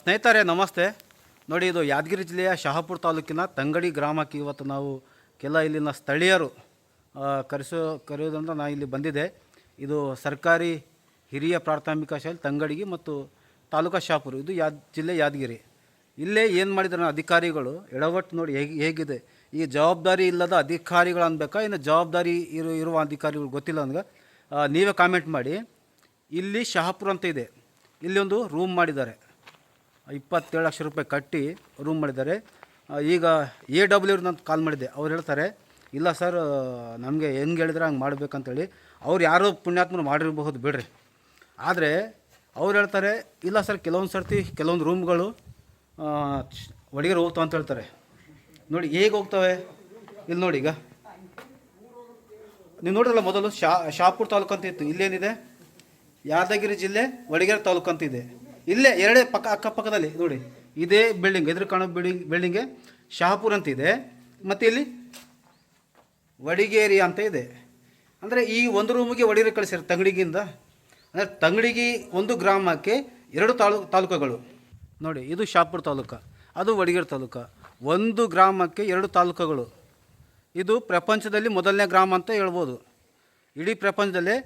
ಸ್ನೇಹಿತರೆ, ನಮಸ್ತೆ. ನೋಡಿ, ಇದು ಯಾದಗಿರಿ ಜಿಲ್ಲೆಯ ಶಹಾಪುರ ತಾಲೂಕಿನ ತಂಗಡಿ ಗ್ರಾಮಕ್ಕೆ ಇವತ್ತು ನಾವು ಕೆಲ ಇಲ್ಲಿನ ಸ್ಥಳೀಯರು ಕರೆಸೋ, ಕರೆಯೋದ್ರಿಂದ ನಾನು ಇಲ್ಲಿ ಬಂದಿದ್ದೆ. ಇದು ಸರ್ಕಾರಿ ಹಿರಿಯ ಪ್ರಾಥಮಿಕ ಶಾಲೆ ತಂಗಡಿಗೆ ಮತ್ತು ತಾಲೂಕಾ ಶಹಾಪುರ, ಇದು ಯಾದ್, ಜಿಲ್ಲೆ ಯಾದಗಿರಿ. ಇಲ್ಲೇ ಏನು ಮಾಡಿದ್ರು ಅಧಿಕಾರಿಗಳು ಎಡವಟ್ಟು ನೋಡಿ ಹೇಗೆ, ಹೇಗಿದೆ. ಈ ಜವಾಬ್ದಾರಿ ಇಲ್ಲದ ಅಧಿಕಾರಿಗಳು ಅನ್ಬೇಕಾ, ಇನ್ನು ಜವಾಬ್ದಾರಿ ಇರು, ಇರುವ ಅಧಿಕಾರಿಗಳು ಗೊತ್ತಿಲ್ಲ ನನಗೆ. ನೀವೇ ಕಾಮೆಂಟ್ ಮಾಡಿ. ಇಲ್ಲಿ ಶಹಾಪುರ ಅಂತ ಇದೆ. ಇಲ್ಲಿ ಒಂದು ರೂಮ್ ಮಾಡಿದ್ದಾರೆ. ಇಪ್ಪತ್ತೇಳು ಲಕ್ಷ ರೂಪಾಯಿ ಕಟ್ಟಿ ರೂಮ್ ಮಾಡಿದ್ದಾರೆ. ಈಗ ಎ ಡಬ್ಲ್ಯೂ ನಾನು ಕಾಲ್ ಮಾಡಿದ್ದೆ. ಅವ್ರು ಹೇಳ್ತಾರೆ, ಇಲ್ಲ ಸರ್ ನಮಗೆ ಹೆಂಗೆ ಹೇಳಿದ್ರೆ ಹಂಗೆ ಮಾಡ್ಬೇಕಂತೇಳಿ. ಅವ್ರು ಯಾರೋ ಪುಣ್ಯಾತ್ಮರು ಮಾಡಿರಬಹುದು ಬಿಡ್ರಿ. ಆದರೆ ಅವ್ರು ಹೇಳ್ತಾರೆ, ಇಲ್ಲ ಸರ್ ಕೆಲವೊಂದು ಸರ್ತಿ ಕೆಲವೊಂದು ರೂಮ್ಗಳು ಒಳಗೆ ಹೋಗ್ತಾವೆ ಅಂತ ಹೇಳ್ತಾರೆ. ನೋಡಿ, ಹೇಗೆ ಹೋಗ್ತವೆ? ಇಲ್ಲಿ ನೋಡಿ ಈಗ. ನೀವು ನೋಡಿದ್ರಲ್ಲ ಮೊದಲು ಶಾ, ಶಾಪುರ್ ತಾಲೂಕು ಅಂತ ಇತ್ತು. ಇಲ್ಲೇನಿದೆ? ಯಾದಗಿರಿ ಜಿಲ್ಲೆ ವಡಗೇರಿ ತಾಲೂಕು ಅಂತ ಇದೆ. ಇಲ್ಲೇ ಎರಡೇ ಪಕ್ಕ ಅಕ್ಕಪಕ್ಕದಲ್ಲಿ ನೋಡಿ. ಇದೇ ಬಿಲ್ಡಿಂಗ್ ಎದುರು ಕಾಣೋ ಬಿಲ್ಡಿಂಗ್ ಬಿಲ್ಡಿಂಗೆ ಶಹಾಪುರ್ ಅಂತ ಇದೆ. ಮತ್ತು ಇಲ್ಲಿ ವಡಿಗೇರಿ ಅಂತ ಇದೆ. ಅಂದರೆ ಈ ಒಂದು ರೂಮಿಗೆ ವಡಿಗೇರಿ ಕಳಿಸಿರೋ ತಂಗಡಿಗಿಂದ. ಅಂದರೆ ತಂಗಡಿಗಿ ಒಂದು ಗ್ರಾಮಕ್ಕೆ ಎರಡು ತಾಲೂ, ತಾಲೂಕುಗಳು. ನೋಡಿ, ಇದು ಶಾಪುರ ತಾಲೂಕು, ಅದು ವಡಿಗೇರಿ ತಾಲೂಕು. ಒಂದು ಗ್ರಾಮಕ್ಕೆ ಎರಡು ತಾಲೂಕುಗಳು. ಇದು ಪ್ರಪಂಚದಲ್ಲಿ ಮೊದಲನೇ ಗ್ರಾಮ ಅಂತ ಹೇಳ್ಬೋದು. ಇಡೀ ಪ್ರಪಂಚದಲ್ಲೇ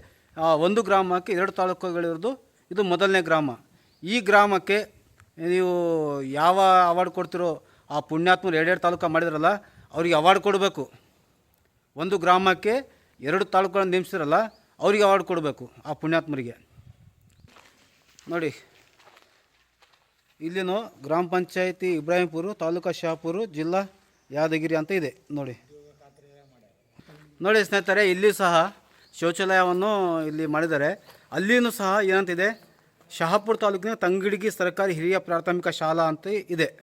ಒಂದು ಗ್ರಾಮಕ್ಕೆ ಎರಡು ತಾಲೂಕುಗಳಿರೋದು ಇದು ಮೊದಲನೇ ಗ್ರಾಮ. ಈ ಗ್ರಾಮಕ್ಕೆ ನೀವು ಯಾವ ಅವಾರ್ಡ್ ಕೊಡ್ತಿರೋ ಆ ಪುಣ್ಯಾತ್ಮರು ಎರಡೆರಡು ತಾಲೂಕು ಮಾಡಿದ್ರಲ್ಲ, ಅವ್ರಿಗೆ ಅವಾರ್ಡ್ ಕೊಡಬೇಕು. ಒಂದು ಗ್ರಾಮಕ್ಕೆ ಎರಡು ತಾಲೂಕುಗಳನ್ನು ನೇಮಿಸಿರಲ್ಲ ಅವರಿಗೆ ಅವಾರ್ಡ್ ಕೊಡಬೇಕು ಆ ಪುಣ್ಯಾತ್ಮರಿಗೆ. ನೋಡಿ, ಇಲ್ಲಿನೂ ಗ್ರಾಮ ಪಂಚಾಯತಿ ಇಬ್ರಾಹಿಂಪುರ, ತಾಲೂಕಾ ಶಾಪುರ, ಜಿಲ್ಲಾ ಯಾದಗಿರಿ ಅಂತ ಇದೆ. ನೋಡಿ. ನೋಡಿ ಸ್ನೇಹಿತರೆ, ಇಲ್ಲಿ ಸಹ ಶೌಚಾಲಯವನ್ನು ಇಲ್ಲಿ ಮಾಡಿದ್ದಾರೆ. ಅಲ್ಲಿಯೂ ಸಹ ಏನಂತಿದೆ? ಶಹಾಪುರ ತಾಲೂಕಿನ ತಂಗಡಿಗಿ ಸರ್ಕಾರಿ ಹಿರಿಯ ಪ್ರಾಥಮಿಕ ಶಾಲಾ ಅಂತ ಇದೆ.